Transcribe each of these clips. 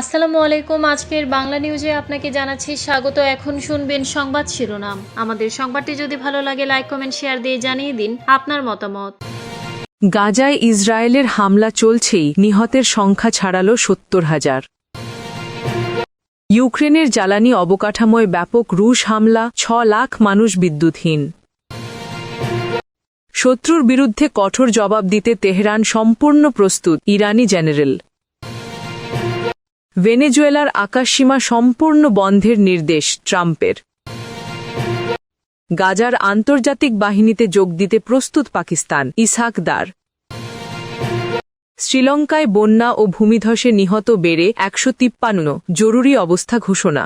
আসসালামু আলাইকুম। আজকের বাংলা নিউজে আপনাকে জানাচ্ছি স্বাগত। এখন শুনবেন সংবাদ শিরোনাম। আমাদের সংবাদটি যদি ভালো লাগে লাইক কমেন্ট শেয়ার দিয়ে জানিয়ে দিন আপনার মতামত। গাজায় ইসরায়েলের হামলা চলছেই, নিহতের সংখ্যা ছাড়ালো সত্তর হাজার। ইউক্রেনের জ্বালানি অবকাঠামোয় ব্যাপক রুশ হামলা, ছ লাখ মানুষ বিদ্যুৎহীন। শত্রুর বিরুদ্ধে কঠোর জবাব দিতে তেহরান সম্পূর্ণ প্রস্তুত, ইরানি জেনারেল। ভেনেজুয়েলার আকাশসীমা সম্পূর্ণ বন্ধের নির্দেশ ট্রাম্পের। গাজার আন্তর্জাতিক বাহিনীতে যোগ দিতে প্রস্তুত পাকিস্তান, ইসহাক দার। শ্রীলঙ্কায় বন্যা ও ভূমিধসে নিহত বেড়ে একশো তিপ্পান্ন, জরুরি অবস্থা ঘোষণা।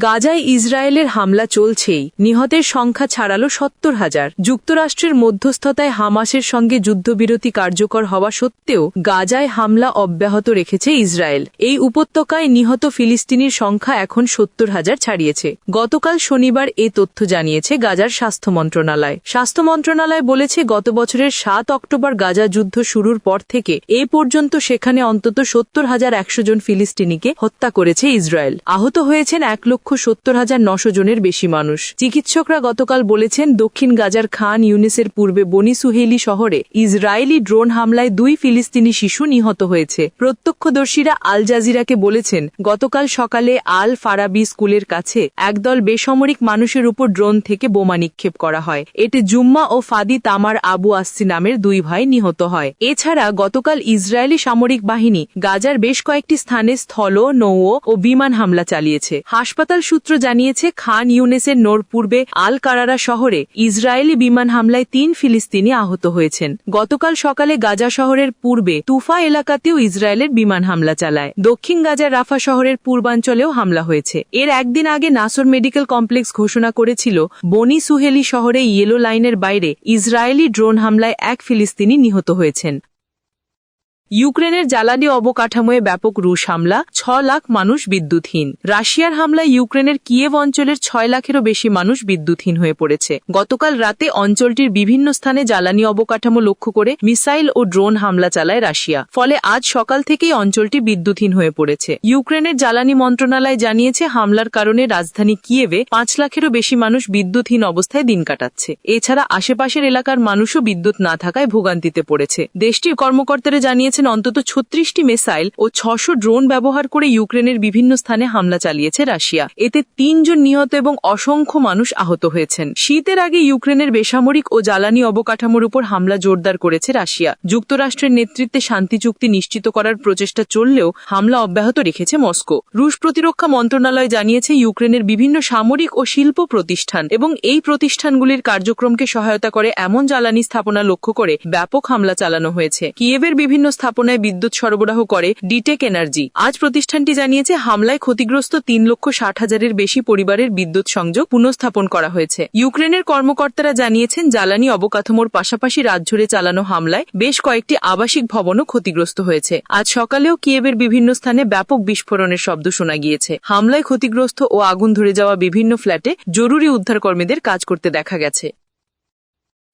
গাজায় ইসরায়েলের হামলা চলছেই। নিহতের সংখ্যা ছাড়ালো সত্তর হাজার। যুক্তরাষ্ট্রের মধ্যস্থতায় হামাসের সঙ্গে যুদ্ধবিরতি কার্যকর হওয়া সত্ত্বেও গাজায় হামলা অব্যাহত রেখেছে ইসরায়েল। এই উপত্যকায় নিহত ফিলিস্তিনির সংখ্যা এখন সত্তর হাজার ছাড়িয়েছে। গতকাল শনিবার এ তথ্য জানিয়েছে গাজার স্বাস্থ্য মন্ত্রণালয়। স্বাস্থ্য মন্ত্রণালয় বলেছে, গত বছরের সাত অক্টোবর গাজা যুদ্ধ শুরুর পর থেকে এ পর্যন্ত সেখানে অন্তত সত্তর হাজার একশো জন ফিলিস্তিনিকে হত্যা করেছে ইসরায়েল। আহত হয়েছেন এক লক্ষ সত্তর হাজার নশো জনের বেশি মানুষ। চিকিৎসকরা গতকাল বলেছেন, দক্ষিণ গাজার খান ইউনিসের পূর্বে বনি সুহেলি শহরে ইসরায়েলি ড্রোন হামলায় দুই ফিলিস্তিনি শিশু নিহত হয়েছে। প্রত্যক্ষদর্শীরা আল জাজিরাকে বলেছেন, গতকাল সকালে আল ফারাবি স্কুলের কাছে একদল বেসামরিক মানুষের উপর ড্রোন থেকে বোমা নিক্ষেপ করা হয়। এতে জুম্মা ও ফাদি তামার আবু আসসি নামের দুই ভাই নিহত হয়। এছাড়া গতকাল ইসরায়েলি সামরিক বাহিনী গাজার বেশ কয়েকটি স্থানে স্থল, নৌ ও বিমান হামলা চালিয়েছে। হাসপাতাল সূত্র জানিয়েছে, খান ইউনেসের নোর পূর্বে আল কারারা শহরে ইসরায়েলি বিমান হামলায় তিন ফিলিস্তিনি আহত হয়েছেন। গতকাল সকালে গাজা শহরের পূর্বে তুফা এলাকাতেও ইসরায়েলের বিমান হামলা চালায়। দক্ষিণ গাজার রাফা শহরের পূর্বাঞ্চলেও হামলা হয়েছে। এর একদিন আগে নাসর মেডিকেল কমপ্লেক্স ঘোষণা করেছিল, বনি সুহেলি শহরে ইয়েলো লাইনের বাইরে ইসরায়েলি ড্রোন হামলায় এক ফিলিস্তিনি নিহত হয়েছেন। ইউক্রেনের জ্বালানি অবকাঠামোয় ব্যাপক রুশ হামলা ছ লাখ মানুষ বিদ্যুৎহীন। রাশিয়ার হামলায় ইউক্রেনের কিয়েভ অঞ্চলের ছয় লাখেরও বেশি মানুষ বিদ্যুৎহীন হয়ে পড়েছে। গতকাল রাতে অঞ্চলটির বিভিন্ন স্থানে জ্বালানি অবকাঠামো লক্ষ্য করে মিসাইল ও ড্রোন হামলা চালায় রাশিয়া। ফলে আজ সকাল থেকেই অঞ্চলটি বিদ্যুৎহীন হয়ে পড়েছে। ইউক্রেনের জ্বালানি মন্ত্রণালয় জানিয়েছে, হামলার কারণে রাজধানী কিয়েভে পাঁচ লাখেরও বেশি মানুষ বিদ্যুৎহীন অবস্থায় দিন কাটাচ্ছে। এছাড়া আশেপাশের এলাকার মানুষও বিদ্যুৎ না থাকায় ভোগান্তিতে পড়েছে। দেশটির কর্মকর্তারা জানিয়েছেন অন্তত ছত্রিশটি মিসাইল ও ছশো ড্রোন ব্যবহার করে ইউক্রেনের বিভিন্ন স্থানে হামলা চালিয়েছে রাশিয়া। এতে তিনজন নিহত এবং অসংখ্য মানুষ আহত হয়েছেন। শীতের আগে ইউক্রেনের বেসামরিক ও জ্বালানি অবকাঠামোর উপর হামলা জোরদার করেছে রাশিয়া। যুক্তরাষ্ট্রের নেতৃত্বে শান্তি চুক্তি নিশ্চিত করার প্রচেষ্টা চললেও হামলা অব্যাহত রেখেছে মস্কো। রুশ প্রতিরক্ষা মন্ত্রণালয় জানিয়েছে ইউক্রেনের বিভিন্ন সামরিক ও শিল্প প্রতিষ্ঠান এবং এই প্রতিষ্ঠানগুলির কার্যক্রমকে সহায়তা করে এমন জ্বালানি স্থাপনা লক্ষ্য করে ব্যাপক হামলা চালানো হয়েছে। কিয়েভের বিভিন্ন স্থাপনায় বিদ্যুৎ সরবরাহ করে ডিটেক এনার্জি আজ প্রতিষ্ঠানটি জানিয়েছে, হামলায় ক্ষতিগ্রস্ত তিন লক্ষ ষাট হাজারের বেশি পরিবারের বিদ্যুৎ সংযোগ পুনঃস্থাপন করা হয়েছে। ইউক্রেনের কর্মকর্তারা জানিয়েছেন, জ্বালানি অবকাঠামোর পাশাপাশি জুড়ে চালানো হামলায় বেশ কয়েকটি আবাসিক ভবনও ক্ষতিগ্রস্ত হয়েছে। আজ সকালেও কিয়েবের বিভিন্ন স্থানে ব্যাপক বিস্ফোরণের শব্দ শোনা গিয়েছে। হামলায় ক্ষতিগ্রস্ত ও আগুন ধরে যাওয়া বিভিন্ন ফ্ল্যাটে জরুরি উদ্ধারকর্মীদের কাজ করতে দেখা গেছে।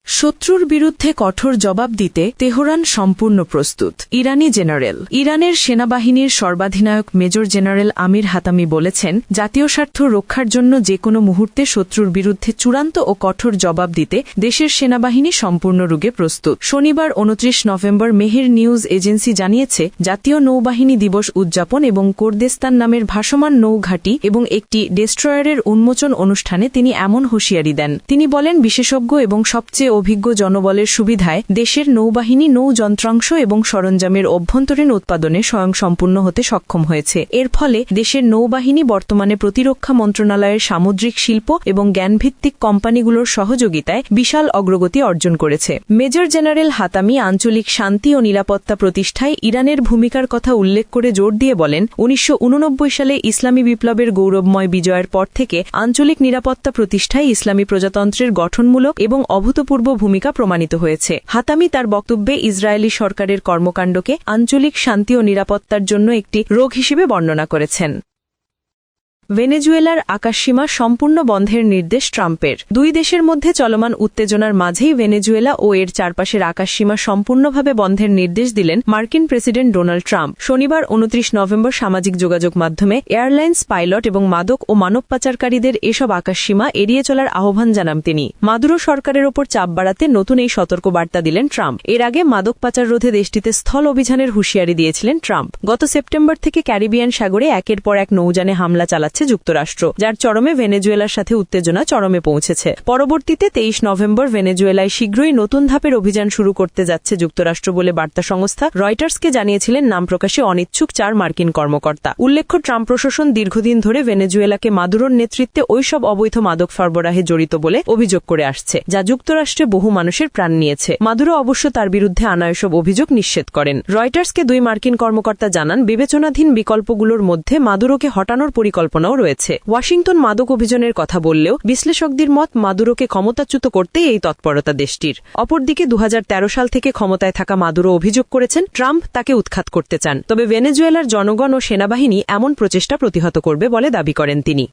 শত্রুর বিরুদ্ধে কঠোর জবাব দিতে তেহরান সম্পূর্ণ প্রস্তুত। ইরানি জেনারেল। ইরানের সেনাবাহিনীর সর্বাধিনায়ক মেজর জেনারেল আমির হাতামি বলেছেন, জাতীয় স্বার্থ রক্ষার জন্য যে কোনো মুহূর্তে শত্রুর বিরুদ্ধে চূড়ান্ত ও কঠোর জবাব দিতে দেশের সেনাবাহিনী সম্পূর্ণরূপে প্রস্তুত। শনিবার উনত্রিশ নভেম্বর মেহের নিউজ এজেন্সি জানিয়েছে, জাতীয় নৌবাহিনী দিবস উদযাপন এবং কোর্দেস্তান নামের ভাসমান নৌঘাটি এবং একটি ডেস্ট্রয়ারের উন্মোচন অনুষ্ঠানে তিনি এমন হুঁশিয়ারি দেন। তিনি বলেন, বিশেষজ্ঞ এবং সবচেয়ে অভিজ্ঞ জনবলের সুবিধায় দেশের নৌবাহিনী, নৌ যন্ত্রাংশ এবং সরঞ্জামের অভ্যন্তরীণ উৎপাদনে স্বয়ংসম্পূর্ণ হতে সক্ষম হয়েছে। এর ফলে দেশের নৌবাহিনী বর্তমানে প্রতিরক্ষা মন্ত্রণালয়ের সামুদ্রিক শিল্প এবং জ্ঞানভিত্তিক কোম্পানিগুলোর সহযোগিতায় বিশাল অগ্রগতি অর্জন করেছে। মেজর জেনারেল হাতামি আঞ্চলিক শান্তি ও নিরাপত্তা প্রতিষ্ঠায় ইরানের ভূমিকার কথা উল্লেখ করে জোর দিয়ে বলেন, উনিশশো উননব্বই সালে ইসলামী বিপ্লবের গৌরবময় বিজয়ের পর থেকে আঞ্চলিক নিরাপত্তা প্রতিষ্ঠায় ইসলামী প্রজাতন্ত্রের গঠনমূলক এবং অভূতপূর্ব ভূমিকা প্রমাণিত হয়েছে। হাতামি তার বক্তব্যে ইসরায়েলি সরকারের কর্মকাণ্ডকে আঞ্চলিক শান্তি ও নিরাপত্তার জন্য একটি রোগ হিসেবে বর্ণনা করেছেন। ভেনেজুয়েলার আকাশসীমা সম্পূর্ণ বন্ধের নির্দেশ ট্রাম্পের। দুই দেশের মধ্যে চলমান উত্তেজনার মাঝেই ভেনেজুয়েলা ও এর চারপাশের আকাশসীমা সম্পূর্ণভাবে বন্ধের নির্দেশ দিলেন মার্কিন প্রেসিডেন্ট ডোনাল্ড ট্রাম্প। শনিবার উনত্রিশ নভেম্বর সামাজিক যোগাযোগ মাধ্যমে এয়ারলাইন্স পাইলট এবং মাদক ও মানব পাচারকারীদের এসব আকাশসীমা এড়িয়ে চলার আহ্বান জানান তিনি। মাদুরো সরকারের ওপর চাপ বাড়াতে নতুন এই সতর্ক বার্তা দিলেন ট্রাম্প। এর আগে মাদক পাচার রোধে দেশটিতে স্থল অভিযানের হুঁশিয়ারি দিয়েছিলেন ট্রাম্প। গত সেপ্টেম্বর থেকে ক্যারিবিয়ান সাগরে একের পর এক নৌযানে হামলা চালাচ্ছে যুক্তরাষ্ট্র, যার চরমে ভেনেজুয়েলার সাথে উত্তেজনা চরমে পৌঁছেছে। পরবর্তীতে তেইশ নভেম্বর ভেনেজুয়েলায় শীঘ্রই নতুন ধাপের অভিযান শুরু করতে যাচ্ছে যুক্তরাষ্ট্র বলে বার্তা সংস্থা রয়টার্সকে জানিয়েছিলেন নাম প্রকাশে অনিচ্ছুক চার মার্কিন কর্মকর্তা। উল্লেখ্য, ট্রাম্প প্রশাসন দীর্ঘদিন ধরে ভেনেজুয়েলাকে মাদুরোর নেতৃত্বে ওইসব অবৈধ মাদক সরবরাহে জড়িত বলে অভিযোগ করে আসছে, যা যুক্তরাষ্ট্রে বহু মানুষের প্রাণ নিয়েছে। মাদুরো অবশ্য তার বিরুদ্ধে আনা এসব অভিযোগ নিশ্চিত করেন। রয়টার্সকে দুই মার্কিন কর্মকর্তা জানান, বিবেচনাধীন বিকল্পগুলোর মধ্যে মাদুরোকে হটানোর পরিকল্পনাও রয়েছে। ওয়াশিংটন মাদক অভিযানের কথা বললেও বিশ্লেষকদের মত মাদুরোকে ক্ষমতাচ্যুত করতেই এই তৎপরতা দেশটির। অপরদিকে দুহাজার তেরো সাল থেকে ক্ষমতায় থাকা মাদুরো অভিযোগ করেছেন, ট্রাম্প তাকে উৎখাত করতে চান। তবে ভেনেজুয়েলার জনগণ ও সেনাবাহিনী এমন প্রচেষ্টা প্রতিহত করবে বলে দাবি করেন তিনি।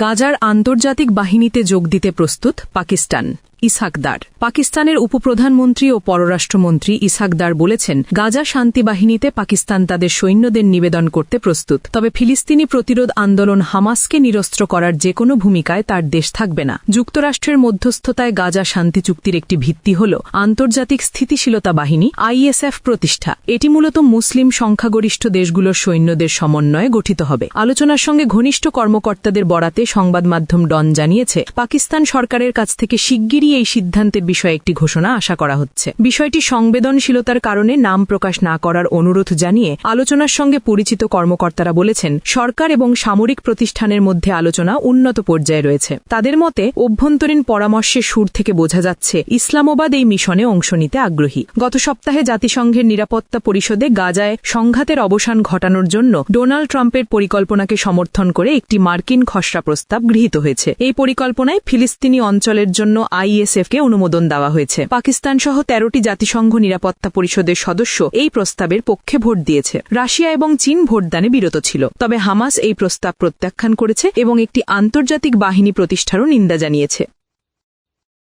গাজার আন্তর্জাতিক বাহিনীতে যোগ দিতে প্রস্তুত পাকিস্তান। ইসাকদার পাকিস্তানের উপপ্রধানমন্ত্রী ও পররাষ্ট্রমন্ত্রী ইসাকদার বলেছেন, গাজা শান্তি বাহিনীতে পাকিস্তান তাদের সৈন্যদের নিবেদন করতে প্রস্তুত, তবে ফিলিস্তিনি প্রতিরোধ আন্দোলন হামাসকে নিরস্ত্র করার যে কোনো ভূমিকায় তার দেশ থাকবে না। যুক্তরাষ্ট্রের মধ্যস্থতায় গাজা শান্তি চুক্তির একটি ভিত্তি হল, আন্তর্জাতিক স্থিতিশীলতা বাহিনী, আইএসএফ প্রতিষ্ঠা। এটি মূলত মুসলিম সংখ্যাগরিষ্ঠ দেশগুলোর সৈন্যদের সমন্বয়ে গঠিত হবে। আলোচনার সঙ্গে ঘনিষ্ঠ কর্মকর্তাদের বরাতে সংবাদ মাধ্যম ডন জানিয়েছে, পাকিস্তান সরকারের কাছ থেকে শিগগিরই এই সিদ্ধান্তের বিষয়ে একটি ঘোষণা আশা করা হচ্ছে। বিষয়টি সংবেদনশীলতার কারণে নাম প্রকাশ না করার অনুরোধ জানিয়ে আলোচনার সঙ্গে পরিচিত কর্মকর্তারা বলেছেন, সরকার এবং সামরিক প্রতিষ্ঠানের মধ্যে আলোচনা উন্নত পর্যায়ে রয়েছে। তাদের মতে, অভ্যন্তরীণ পরামর্শের সুর থেকে বোঝা যাচ্ছে, ইসলামাবাদ এই মিশনে অংশ নিতে আগ্রহী। গত সপ্তাহে জাতিসংঘের নিরাপত্তা পরিষদে গাজায় সংঘাতের অবসান ঘটানোর জন্য ডোনাল্ড ট্রাম্পের পরিকল্পনাকে সমর্থন করে একটি মার্কিন খসড়া প্রস্তাব গৃহীত হয়েছে। এই পরিকল্পনায় ফিলিস্তিনি অঞ্চলের জন্য আইএসএফকে অনুমোদন দেওয়া হয়েছে। পাকিস্তান সহ তেরোটি জাতিসংঘ নিরাপত্তা পরিষদের সদস্য এই প্রস্তাবের পক্ষে ভোট দিয়েছে। রাশিয়া এবং চীন ভোটদানে বিরত ছিল। তবে হামাস এই প্রস্তাব প্রত্যাখ্যান করেছে এবং একটি আন্তর্জাতিক বাহিনী প্রতিষ্ঠারও নিন্দা জানিয়েছে।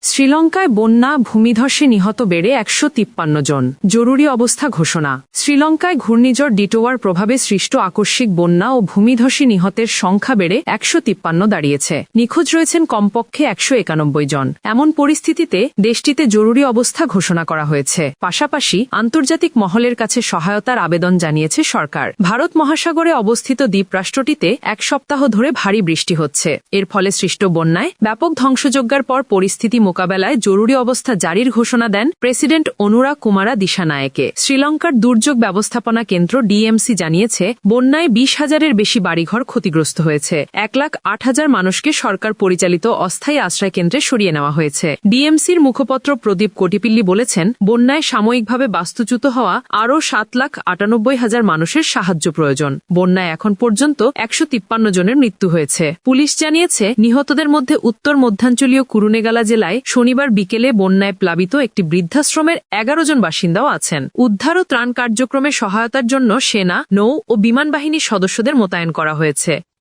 শ্রীলঙ্কায় বন্যা, ভূমিধসে নিহত বেড়ে একশো তিপ্পান্ন জন। জরুরি অবস্থা ঘোষণা। শ্রীলঙ্কায় ঘূর্ণিঝড় ডিটোয়ার প্রভাবে সৃষ্ট আকস্মিক বন্যা ও ভূমিধসে নিহতের সংখ্যা বেড়ে একশো তিপ্পান্ন দাঁড়িয়েছে। নিখোঁজ রয়েছেন কমপক্ষে একশো একানব্বই জন। এমন পরিস্থিতিতে দেশটিতে জরুরি অবস্থা ঘোষণা করা হয়েছে। পাশাপাশি আন্তর্জাতিক মহলের কাছে সহায়তার আবেদন জানিয়েছে সরকার। ভারত মহাসাগরে অবস্থিত দ্বীপরাষ্ট্রটিতে এক সপ্তাহ ধরে ভারী বৃষ্টি হচ্ছে। এর ফলে সৃষ্ট বন্যায় ব্যাপক ধ্বংসযজ্ঞার পর পরিস্থিতি মোকাবেলায় জরুরি অবস্থা জারির ঘোষণা দেন প্রেসিডেন্ট অনুরা কুমারা দিশানায়েকে। শ্রীলঙ্কার দুর্যোগ ব্যবস্থাপনা কেন্দ্র ডিএমসি জানিয়েছে, বন্যায় বিশ হাজারের বেশি বাড়িঘর ক্ষতিগ্রস্ত হয়েছে। এক লাখ আট হাজার মানুষকে সরকার পরিচালিত অস্থায়ী আশ্রয় কেন্দ্রে সরিয়ে নেওয়া হয়েছে। ডিএমসির মুখপত্র প্রদীপ কোটিপিল্লি বলেছেন, বন্যায় সাময়িকভাবে বাস্তুচ্যুত হওয়া আরও সাত লাখ আটানব্বই হাজার মানুষের সাহায্য প্রয়োজন। বন্যায় এখন পর্যন্ত একশো তিপ্পান্ন জনের মৃত্যু হয়েছে। পুলিশ জানিয়েছে, নিহতদের মধ্যে উত্তর মধ্যাঞ্চলীয় কুরুনেগালা জেলায় শনিবার বিকেলে বন্যায় প্লাবিত একটি বৃদ্ধাশ্রমের এগারো জন বাসিন্দাও আছেন। উদ্ধার ও ত্রাণ কার্যক্রমে সহায়তার জন্য সেনা, নৌ ও বিমান বাহিনীর সদস্যদের মোতায়েন করা হয়েছে।